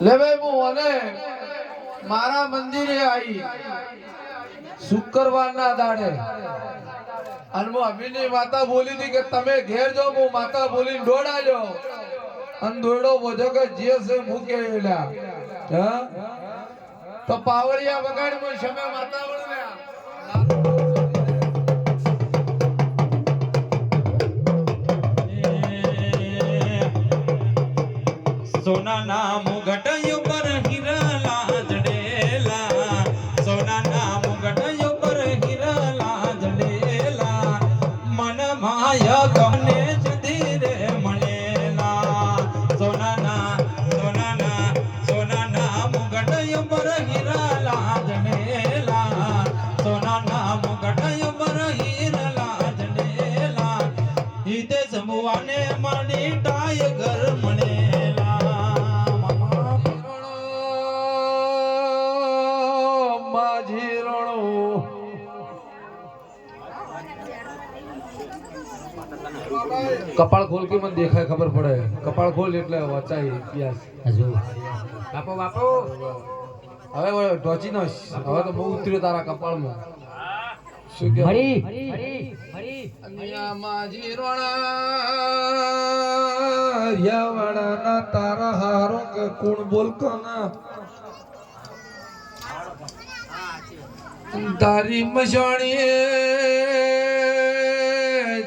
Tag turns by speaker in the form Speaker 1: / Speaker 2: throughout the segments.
Speaker 1: લે ભાઈ હું અને મારા મંદિરે આવી શુક્રવારના દાડે. અને હું અમીની માતા બોલી હતી કે તમે ઘેર જો હું માતા બોલીને દોડાજો અને દોડો બોજો કે જે છે મૂકે તો પાવડિયા વગાડી હું શમે માતા બોલ્યા
Speaker 2: સોનાના મુગટ ઉપર
Speaker 1: કપાળ ખોલ કે મને દેખાય ખબર પડે? કપાળ ખોલ એટલે વચાઈ ઇતિહાસ.
Speaker 2: હજુ
Speaker 1: બાપો બાપો. હવે ટોચી નો હવે તો બહુ ઉતર્યો તારા કપાળમાં. શું કે માજી રોણા તારા હારો કે કોણ તારી મજાણીએ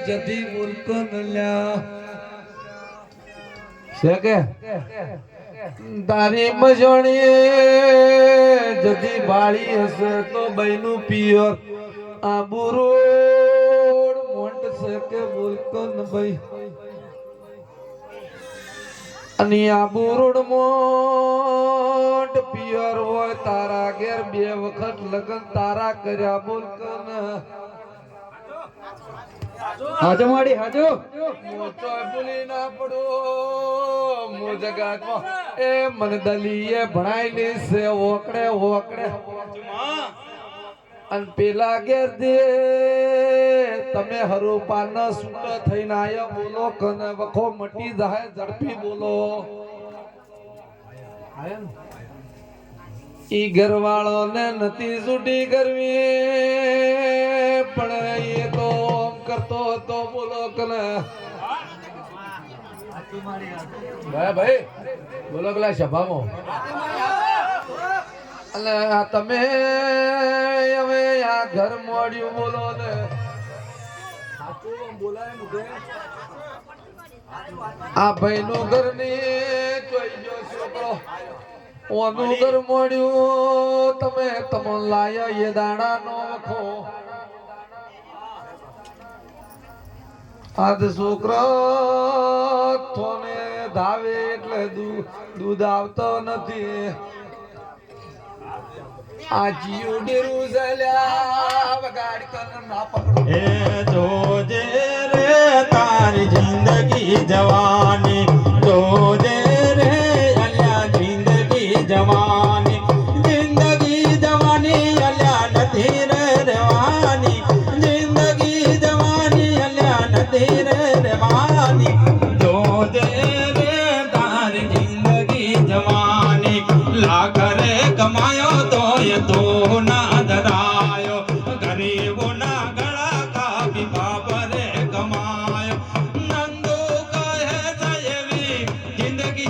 Speaker 1: જતી મુલ્ક લ્યા છે કે તારી મજણીએ જતી બાળી હશે તો બૈનું પિયર આબુ રોડ મોન્ટ છે કે મુલ્કન ભાઈ અને આબુ રોડ મોટ પિયર હોય તારા ઘેર બે વખત લગન તારા કર્યા બોલકન
Speaker 2: હાજો માડી, હાજો.
Speaker 1: મોટો ભૂલી ના પડો મો જગત એ મન દલીએ ભણાઈ ની સે ઓકડે ઓકડે. અન પેલા ઘેર દે તમે હરુપાના સૂટ થઈને આયા, બોલો કને વખો મટી જાય ઝડપી બોલો. ઈ ઘરવાળો ને નથી છૂટી કરવી, પણ એ કરતો હતો બોલો કને ભાઈ ભાઈ બોલો કલા સભામાં. આ તમે હવે આ ઘર મોડ્યું બોલો ને. આ ભાઈ નું ઘરની જોઈ છોકરો. ઓનું ઘર મોડ્યું તમે તમન લાયા એ દાડા નો વખો. આજ છોકરો થોને ધાવે એટલે દૂધ આવતો નથી. આ જીવ ડેરું
Speaker 2: એ જોજે રે તારી જિંદગી જવાની જોજે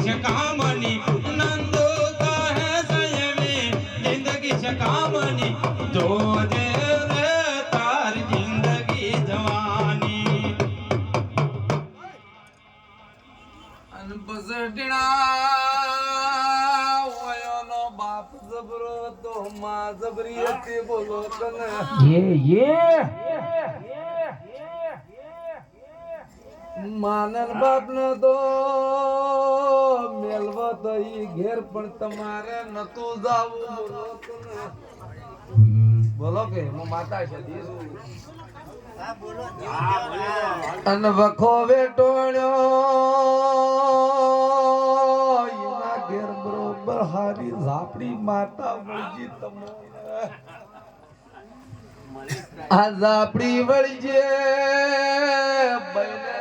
Speaker 2: જિંદગી છે કામની. નંદુ કહે છે એવી જિંદગી છે કામની. જોજે રે તારી જિંદગી જવાની.
Speaker 1: અન બસટીણા ઓયોનો બાપ જબરો તો માં જબરી હતી બોલો કને માનન બાપ ન તો ઈ ઘેર પણ તમારે નતું જાવું. બોલો કે, હું માતા છે અન વખો વેટોણ્યો. એના ઘેર બરોબર હારી ઝાપડી માતા વળજી તમને. આ ઝાપડી વળજે, બૈને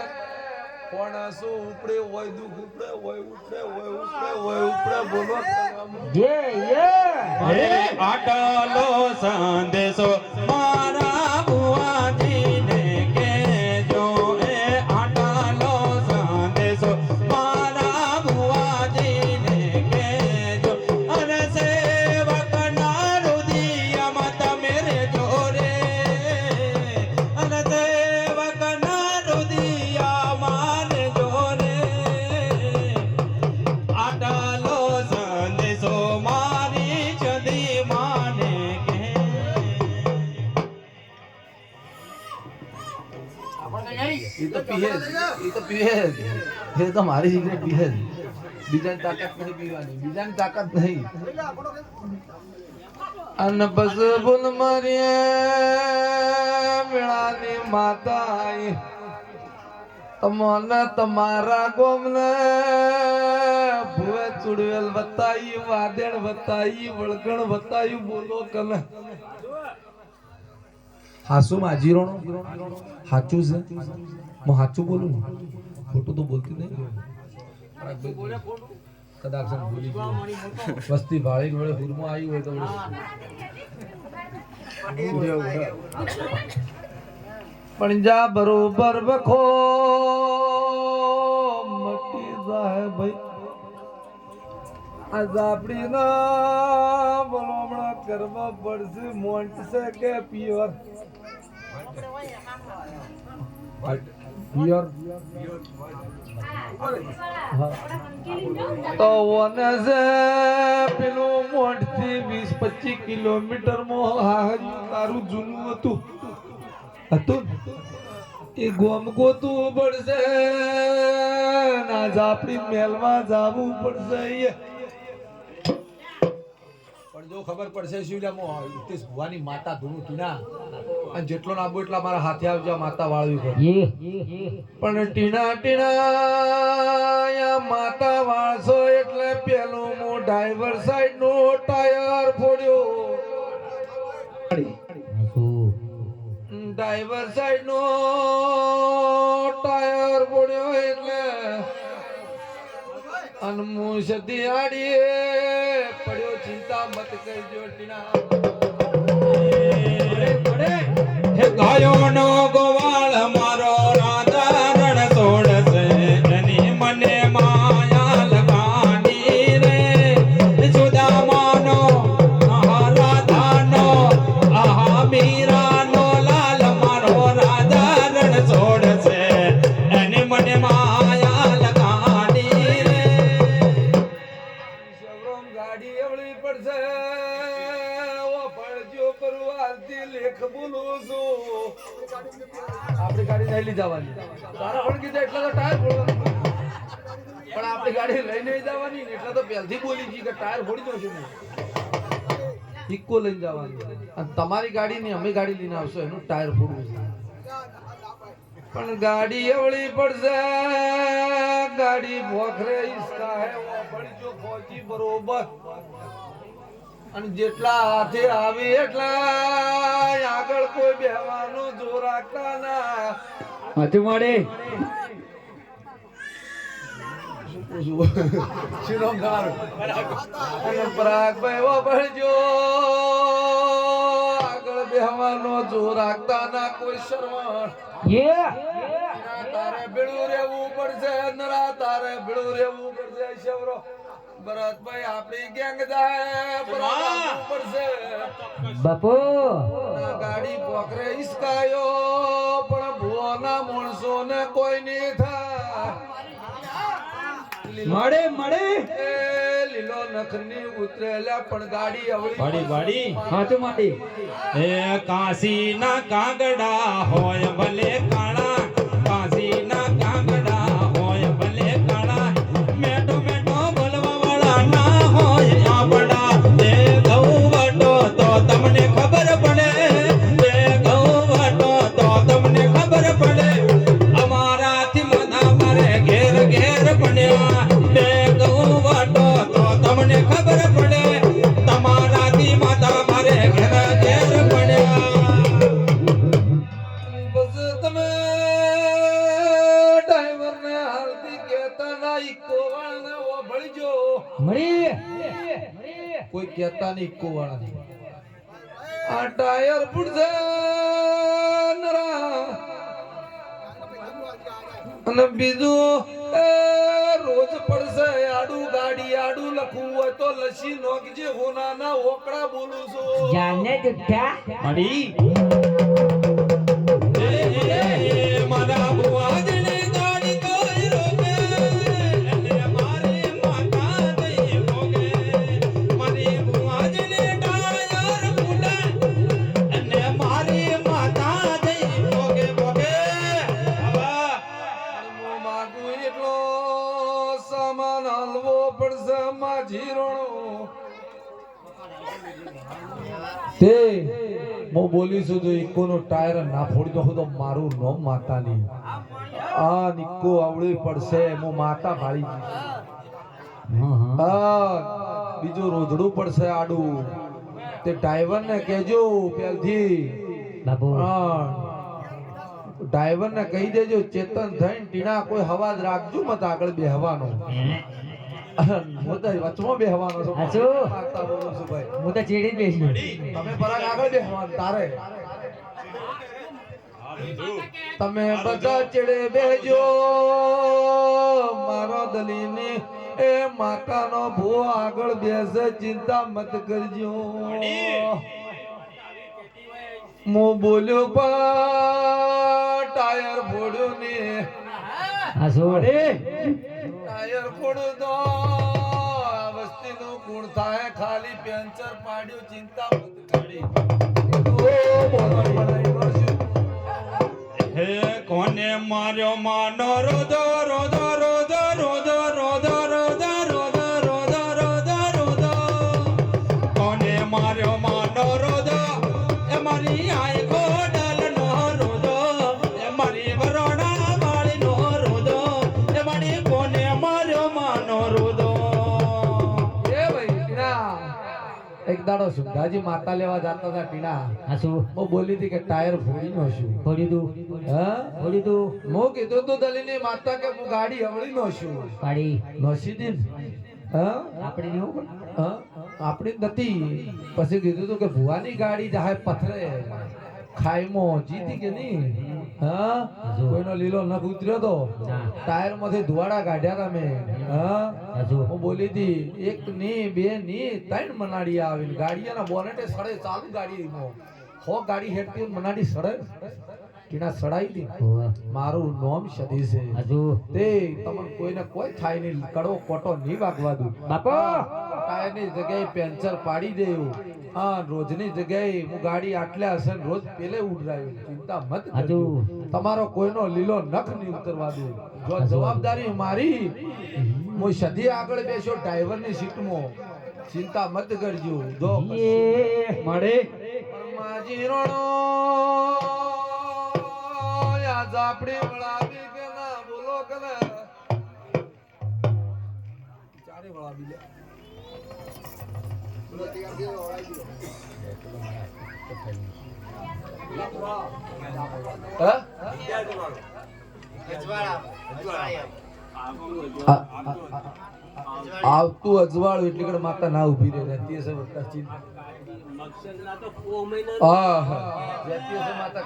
Speaker 1: પણ શું ઉપડે હોય દુઃખ ઉપડે હોય ઉપડે હોય ઉપડે હોય ઉપડે બોલો
Speaker 2: હે આટલો સંદેશો
Speaker 1: પીએ. એ તો પીએ જ. એ તો મારી સિગરેટ પીએ બીજાની તાકાત નહીં પીવાની. બીજાની તાકાત નહીં અન બસ બોલ મરીએ મેળાની માતા તમને તમારા ગોમને ભુવે ચુડવેલ બતાઈ વાદેણ બતાઈ વળગણ બતાયું બોલો કને. હાસુ માજીરોનો હાચું છે. હું સાચું બોલું ને ખોટું તો બોલતી નહીં કદાચ ભૂલી ગયો વસ્તી ભાળી વડે હુરમાં આવી હોય તો. પણ જા બરોબર વખો મટી જાય ભાઈ આ આપણી ના બોલો કરવા પડશે મોન્ટ છે કે પિયર તો ઓને છે પેલું મોઢથી વીસ પચીસ કિલોમીટરમાં તારું જૂનું હતું. હતું એ ગોમ ગોતું પડશે ના જાપડી મેલમાં જાવું પડશે અહીંયા. પણ જો ખબર પડશે ભુવાની માતા ધૂણું ટીના અને જેટલો નાબો એટલા મારા હાથે આવજો માતા વાળવી પણ ટીણા ટીણા માતા વાળશો એટલે પેલું મો ડ્રાઈવર સાઈડ નો ટાયર ફોડ્યો. ડ્રાઈવર સાઈડ નો ટાયર અનમુશ દિયાડીએ પડ્યો ચિંતા મત કરજો ટીણા.
Speaker 2: હે ગાયોનો ગોવાળ મારો
Speaker 1: આપણી ગાડી નહીં લઈ જવાની. તારા પણ કીધું એટલે તો ટાયર ફોડવાનું. પણ આપણી ગાડી લઈને જવાની એટલા તો પહેલથી બોલી ગઈ કે ટાયર ફોડી દઉં છું ઇક્કો લઈને જવાની. અને તમારી ગાડી ની અમે ગાડી લઈને આવશો, એનું ટાયર ફોડવું છે. પણ ગાડી એવડી પડશે, ગાડી ભોખરે ઈસકા હે, ઓ પડજો ફોજી બરોબર. અને જેટલા હાથે આવી એટલા આગળ કોઈ બેહવાનો જો રાખતા ના.
Speaker 3: હાથે મળે
Speaker 1: પરાગભાઈ આગળ બેહવાનો જોર રાખતા ના કોઈ શરવણ. તારે ભેળું રહેવું પડશે નરા તારે ભેળું રહેવું પડશે શેવરો. ભરતભાઈ આપણી ગેંગ પડશે
Speaker 3: બાપુ.
Speaker 1: ગાડી પોકરે ઈસકાયો પણ ભુવાના માણસોને કોઈ ની થાય.
Speaker 3: મળે મળે.
Speaker 1: લીલો નખની ઉતરેલા પણ ગાડી અવળી
Speaker 2: વાડી વાડી.
Speaker 3: હાચો માટી.
Speaker 2: એ કાશીના કાગડા હોય ભલે કાળા લાયકો
Speaker 1: વાળાને ઓભળજો મળી કોઈ કહેતા નહીં ઇકો વાળાને આ ટાયર પૂડશે નરા. અને બીજું એ રોજ પડશે આડું ગાડી આડું લખવું હોય તો લસી નોકજે હોનાના ઓકડા બોલું છું.
Speaker 3: જાને જુઠ્ઠા?
Speaker 2: મળી.
Speaker 1: બોલીશું તો ઇકોનો ટાયર ના ફોડી દો તો મારું નામ માતાની. આ નિક્કો આવડી પડશે હું માતા ભાળી.
Speaker 3: હા
Speaker 1: બીજું રોજડું પડશે આડું. તે ડ્રાઈવર ને કહેજો પેલથી. ડ્રાઈવર ને કહી દેજો ચેતન થઈને ટીણા કોઈ હવાજ રાખજો મત આગળ બેહવાનો. હું તો વચમાં બેહવાનો છું
Speaker 3: હાચું?
Speaker 1: બોલું છું ભાઈ
Speaker 3: હું તો ચીડી જ બેસી
Speaker 1: તમે પરાગ આગળ બેહવાનું તારે તમે બધા ચડે બેજો મારો દલીની એ માકાનો ભૂ આગળ બેસે ચિંતા મત કરજો હું બોલ્યો પણ ટાયર ફોડ્યું ને ટાયર ફોડ્યો તો પેન્ચર પાડ્યું ચિંતા મત કરી
Speaker 2: હે કોને માર્યો માનો રોદો રોદો રોદો
Speaker 1: દાડો સુધાજી માતા લેવા જતા હતા પીણા
Speaker 3: હા શું?
Speaker 1: હું બોલી હતી કે ટાયર ફોડી નો છું
Speaker 3: ફોડી દઉં
Speaker 1: હા?
Speaker 3: ફોડી દઉં
Speaker 1: હું કીધું તું દલીની માતા કે હું ગાડી હવળી નો છું
Speaker 3: પાડી
Speaker 1: નોસી દીન હા?
Speaker 3: આપણે નહીં
Speaker 1: હા? આપણી નથી. પછી કીધું તું કે ભુવાની ગાડી જાય પથરે. ખાઈમો જીતી કે નહીં? હા? કોઈનો લીલો નખ ઉતર્યો તો? ટાયરમાંથી ધુવાડા કાઢ્યા તમે. હા? હું બોલી હતી એક ની બે ની ત્રણ મનાડી આવીને. ગાડીયાના બોનેટે સડે ચાલુ ગાડીમાં હો ગાડી હેઠતી મનાડી સડે? ટીના સડાઈ હતી મારું નોમ સદી છે. તે તમને કોઈને કોઈ થાય નહીં. કડવો કોટો નહીં વાગવા દઉં.
Speaker 3: બાપો!
Speaker 1: ટાયરની જગ્યાએ પેન્ચર પાડી દેવું. હા રોજની જગ્યાએ હું ગાડી આટલે હશે રોજ પેલે ઉડરાયું. ચિંતા મત કરજો. તમારો કોઈનો લીલો નખ નહીં ઉતરવા દઉં જો જવાબદારી મારી હું સધી આગળ બેસ્યો ડ્રાઈવરની સીટમાં. ચિંતા મત કરજો. જો
Speaker 3: મળે
Speaker 1: માજી રોણો. યા ઝાપડી વળાવી કે ના બોલો કે ના. ચારે વળાવી લે. આવતું અજવાળું એટલે કે માતા ના ઊભી રહે રહેતી હશે કચી માતા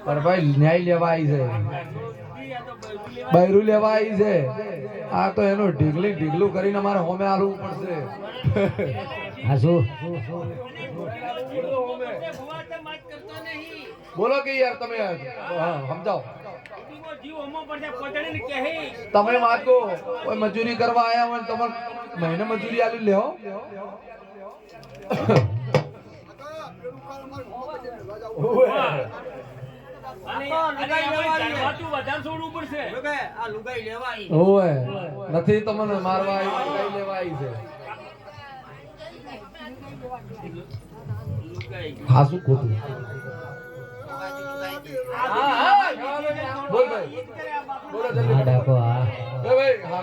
Speaker 1: પણ ભાઈ ન્યાય લેવા આવી છે બૈરું લેવા આવી છે. આ તો એનું ઢીગલી ઢીગલું કરીને અમારે હોમે આલવું પડશે.
Speaker 3: હજુ
Speaker 1: બોલો કે યાર તમે હા, સમજાવો. તમે માગો કોઈ મજૂરી કરવા આયા હોય તમારે મહિને મજૂરી આલી લેવો ઓવે. નથી તમને મારવા આવી લેવા આવી છે. ખાસું ખોટું? બોલ ભાઈ. બોલો
Speaker 3: હા ડાકો હા.
Speaker 1: ભાઈ હા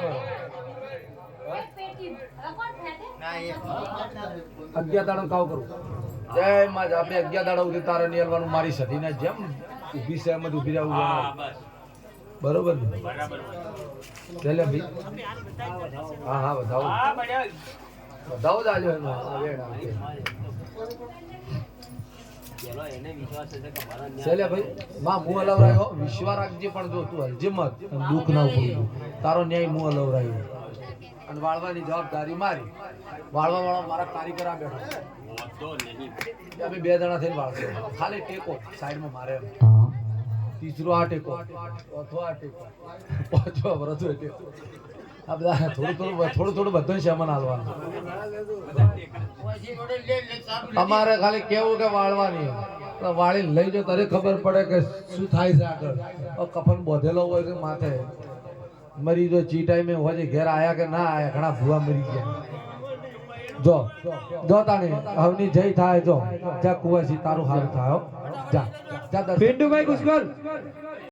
Speaker 1: અગિયાર દાડો કાવ કરું. જય માં આપણે અગિયાર દાડા સુધી તારે નિયલવાનું મારી સધીને જેમ ઊભી છે એમ જ ઊભી રહેવું બરોબર ને? ચાલે ભાઈ? હા હા વધાવો. વધાવો જ આજો એનો ચાલે ભાઈ? માં હું હલવરાયો વિશ્વા રાખજે પણ જો તું હલજે મત. દુઃખ ના તારો ન્યાય મું હલવરાયો અને વાળવાની જવાબદારી મારી. વાળવા વાળો મારા કારીગર આ બેઠો અમે બે જણા થઈને વાળશે. ખાલી ટેકો. સાઈડમાં મારે એમ. તીસરો આ ટેકો ચોથો આ ટેકો પાંચમો વરસો એ ટેકો આ બધા થોડું થોડું થોડું થોડું બધું શમન હાલવાનું અમારે ખાલી કેવું કે વાળવાની વાળી લઈ જો તારે ખબર પડે કે શું થાય છે આગળ. કફન બોધેલો હોય કે માથે. મરી જો ચી ટાઈમે હોય ઘેર આયા કે ના આયા ઘણા ભૂવા મરી ગયા. જો જો તાણી હવની જય થાય જો. જા કુવાસી તારું હાલ થાય હો. જા.
Speaker 3: પિન્ટુભાઈ કુશકર